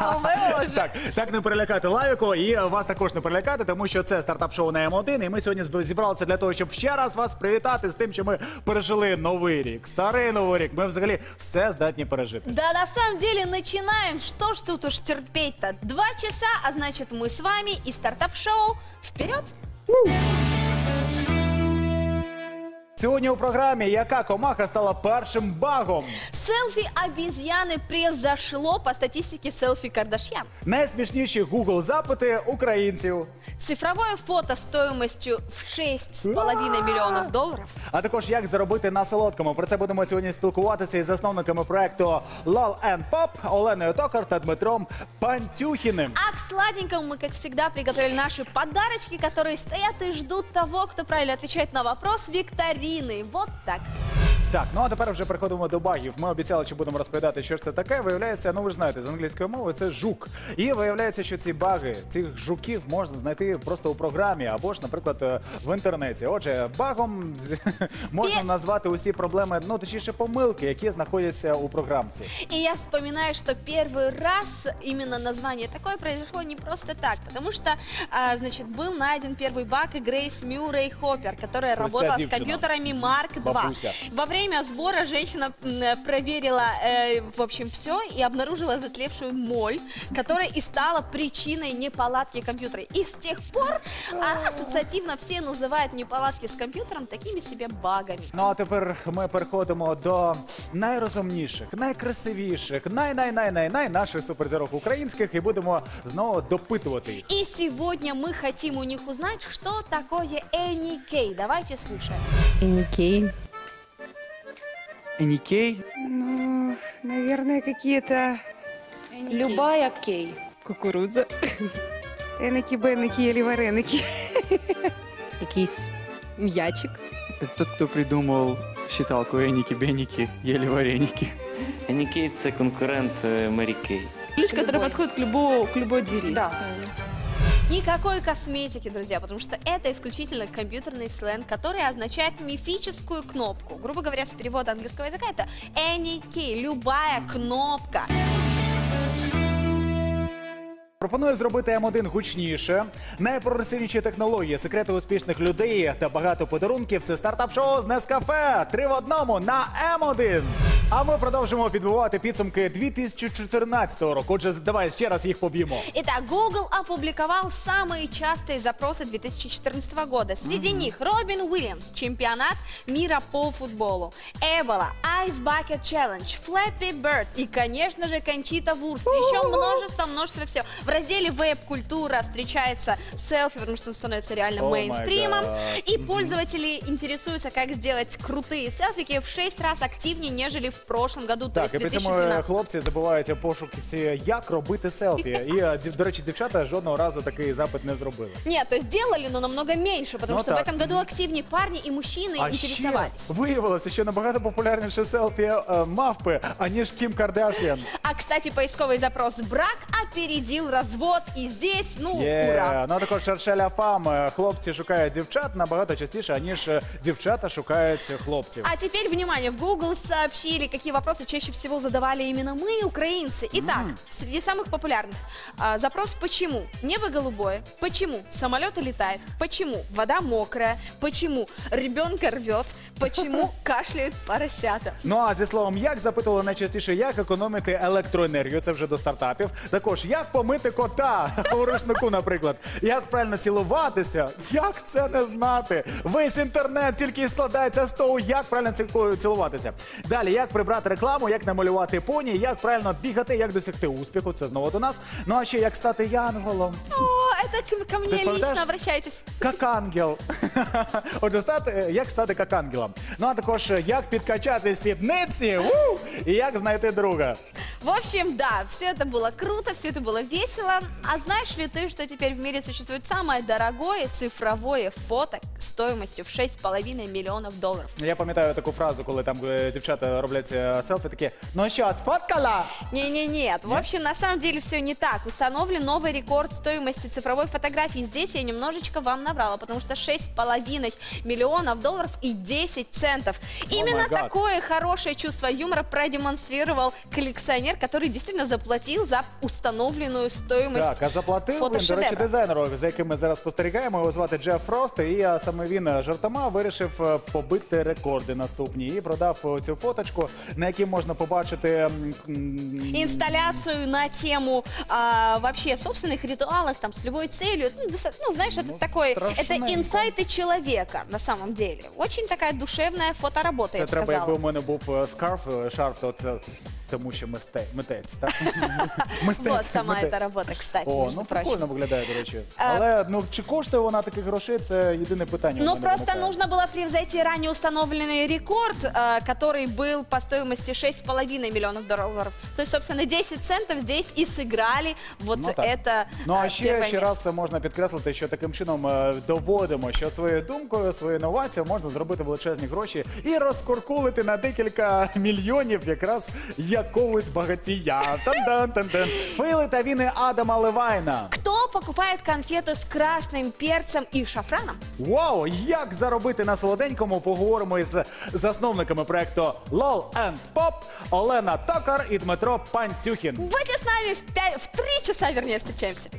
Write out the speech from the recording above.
О, Боже. Так, так не перелякати лавіку і вас також не перелякати, тому що це стартап-шоу на М1. І ми сьогодні зб- зібралися для того, щоб ще раз вас привітати з тим, що ми пережили новий рік, старий новий рік. Ми взагалі все здатні пережити. Да, на самом деле начинаем. Что ж тут уж терпеть-то? Два часа, а значит мы с вами и стартап-шоу. Вперед! Сьогодні у програмі яка комаха стала першим багом? Селфи обезьяны превзошло по статистике селфи Кардашьян. Найсмішніші Google запити українців. Цифровое фото стоимостью в 6,5 миллионов долларов. А також як заробити на солодкому. Про це будемо сьогодні спілкуватися із засновниками проекту Lol and Pop Оленою Токар та Дмитром Пантюхіним. А к сладенькому мы, как всегда, приготовили наши подарочки, которые стоят и ждут того, кто правильно отвечает на вопрос викторины. Вот так. Так, ну а тепер вже переходимо до багів. Ми обіцяли, що будемо розповідати, що ж це таке. Виявляється, ну ви ж знаєте, з англійської мови це жук. І виявляється, що ці баги цих жуків можна знайти просто у програмі або ж, наприклад, е, в інтернеті. Отже, багом з- можна Пе- назвати усі проблеми, ну точніше помилки, які знаходяться у програмці. И я вспоминаю, что первый раз именно название такое произошло не просто так, потому что, а, значит, был найден первый баг и Грейс Мюррей Хоппер, которая То есть работала с девчина. компьютерами Марк II. Бабуся. Во время сбора женщина м, проверила, э, в общем, все и обнаружила затлевшую моль, которая и стала причиной неполадки компьютера. И с тех пор а, ассоциативно все называют неполадки с компьютером такими себе багами. Ну а тепер ми переходимо до найрозумніших, найкрасивіших, най-най-най-най-най наших суперзірок українських і будемо знову допитувати їх. И сегодня мы хотим у них узнать, что такое Энни Кей. Давайте слушаем. Никей. Нікей, Ну, наверное, какие-то Любая кей. Кукурудза. эники, бенники или вареники. Якийсь м'ячик. Это тот, кто придумал считалку Эники-Беники, ели вареники. Энни це конкурент Мері Кей. Ключ, который подходит к, любому, к любой двери. Да. Никакой косметики, друзья, потому что это исключительно компьютерный сленг, который означает мифическую кнопку. Грубо говоря, с перевода английского языка это Any key, любая кнопка. Пропоную зробити М1 гучніше. Найпрогресивніші технології, секрети успішних людей та багато подарунків. Це стартап-шоу з Нескафе. Три в одному на М1. А ми продовжимо підбивати підсумки 2014 року. Отже, давай ще раз їх поб'ємо. Итак, Google опубликовал самые частые запросы 2014 года. Среди них Робин Уильямс, чемпионат мира по футболу, Эбола, Ice Bucket Challenge, Flappy Bird и, конечно же, Кончита Вурст. Еще множество, множество всего. В разделе веб-культура встречается селфи, потому что он становится реально О май мейнстримом. гад. И пользователи интересуются, как сделать крутые селфики в 6 раз активнее, нежели в прошлом году, то Так, есть і при цьому 2012. хлопці забувають пошуки, як робити селфі. І, е, дів- до речі, дівчата жодного разу такий запит не зробили. Нет, то есть делали, но намного меньше, потому Ну что так. в этом году активнее парни и мужчины А ще интересовались. виявилося, що набагато популярніше селфі е, мавпи, аніж Кім Кардаш'ян. А, кстати, поисковый запрос «брак» опередил развод. И здесь, ну, Є. ура. Ну також Шершеля Фам. Е, Хлопці шукають дівчат набагато частіше, аніж е, дівчата шукають хлопців. А теперь, внимание, в Google сообщили, какие вопросы чаще всего задавали именно мы, украинцы. Итак, среди самых популярных. а, запрос «Почему?» Небо голубое. Почему? Самолеты летают. Почему? Вода мокрая. Почему? Ребенка рвет. Почему кашляют поросята? Ну а зі словом, як запитували найчастіше, як економити електроенергію, це вже до стартапів. Також як помити кота у рушнику, наприклад, як правильно цілуватися, як це не знати? Весь інтернет тільки і складається з того, як правильно ці- цілуватися. Далі, як прибрати рекламу, як намалювати поні, як правильно бігати, як досягти успіху. Це знову до нас. Ну а ще як стати янголом. О, это к, ко мне вспоминаешь? лично обращайтесь. Как ангел. Отже, стати, як стати як ангелом. Ну а також як підкачати сідниці у, і як знайти друга. В общем, да, все это было круто, все это было весело. А знаешь ли ты, что теперь в мире существует самое дорогое цифровое фото стоимостью в 6,5 миллионов долларов? Я пам'ятаю таку фразу, коли там е, дівчата роблять е, селфі, такі, ну що, сфоткала? Не-не-нет, в общем, на самом деле все не так. Установлен новый рекорд стоимости цифрового цифровой фотографии. Здесь я немножечко вам наврала, потому что 6,5 миллионов долларов и 10 центов. Именно my God. такое хорошее чувство юмора продемонстрировал коллекционер, который действительно заплатил за установленную стоимость Так, а заплатив він, до речі, фотошедевра. дизайнеру, за яким ми зараз спостерігаємо. Його звати Джеф Фрост. І а, саме він е, жартома вирішив е, побити рекорди наступні і продав е, цю фоточку, на якій можна побачити м, м, инсталляцию на тему а, вообще собственных ритуалов там с любой целью. Ну, доста- ну, знаешь, это Ну, такое, это страшненько. инсайты человека на самом деле. Очень такая душевная фоторабота, я Це бы треба, якби сказала. у мене був е, скарф, е, шарф, то це тому що мисте, митець, так? Мистець, Вот сама митець. эта работа, кстати, О, между ну прочим. прикольно виглядає, до речі. А- Але ну чи коштує вона таких грошей? Це єдине питання. у Ну, мене просто виникає. нужно было превзойти ранее установленный рекорд, э, который был по стоимости 6,5 миллионов долларов. То есть, собственно, 10 центов здесь и сыграли вот Ну, так. это Ну а э, ще, первое ще место. раз можна підкреслити, що таким чином е, доводимо, що своєю думкою, своєю інновацією можна зробити величезні гроші і розкуркулити на декілька мільйонів якраз якогось багатія. Тан-дан-тан-тан. Фейли та віни Адама Левайна. Кто покупает конфету с красным перцем и шафраном? Вау! Як заробити на солоденькому? Поговоримо із засновниками проекту LOL and Pop Олена Токар і Дмитро Пантюхін. Будьте с нами в, 5, в 3 часа, вернее, встречаемся.